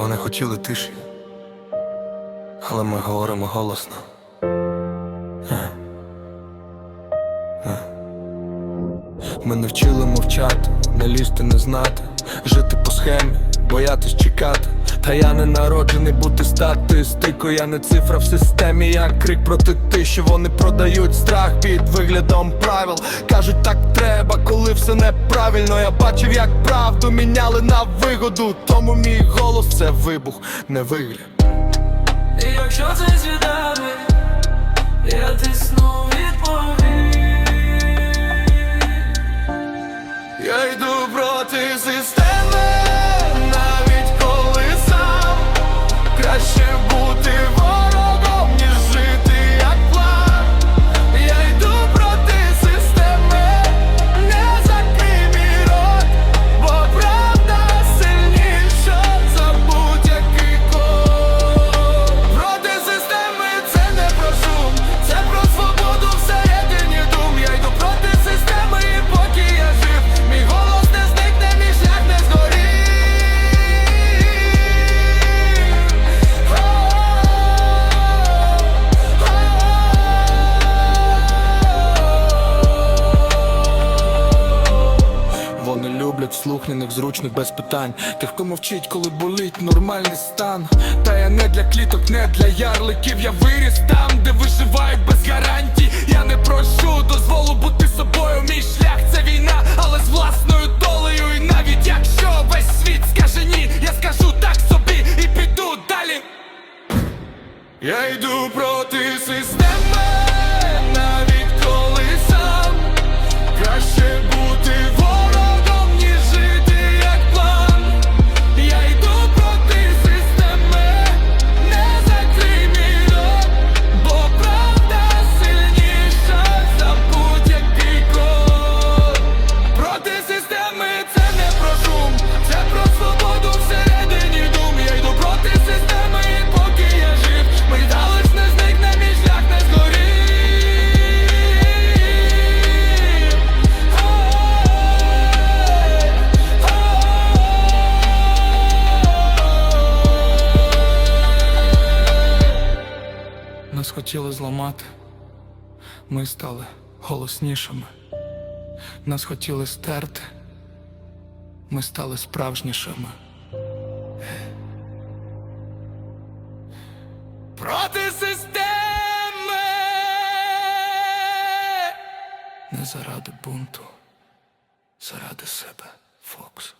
Вони хотіли тиші, але ми говоримо голосно. Ми не вчили мовчати, не лізти, не знати, жити по схемі, боятись чекати. Та я не народжений бути статистикою, я не цифра в системі, я крик проти тиші, вони продають страх під виглядом правил. Кажуть, так треба, все неправильно. Я бачив, як правду міняли на вигоду. Тому мій голос це вибух, не вигляд. І якщо це свідомий, я тисну люблять зручних без питань. Тих, хто мовчить, коли болить нормальний стан. Та я не для кліток, не для ярликів. Я виріс там, де виживають без гарантій. Я не прошу дозволу бути собою. Мій шлях це війна, але з власною долею. І навіть якщо весь світ скаже ні, я скажу так собі і піду далі. Я йду проти системи, Нас хотіли зламати, ми стали голоснішими. Нас хотіли стерти, ми стали справжнішими. Проти системи не заради бунту, заради себе, Фокс.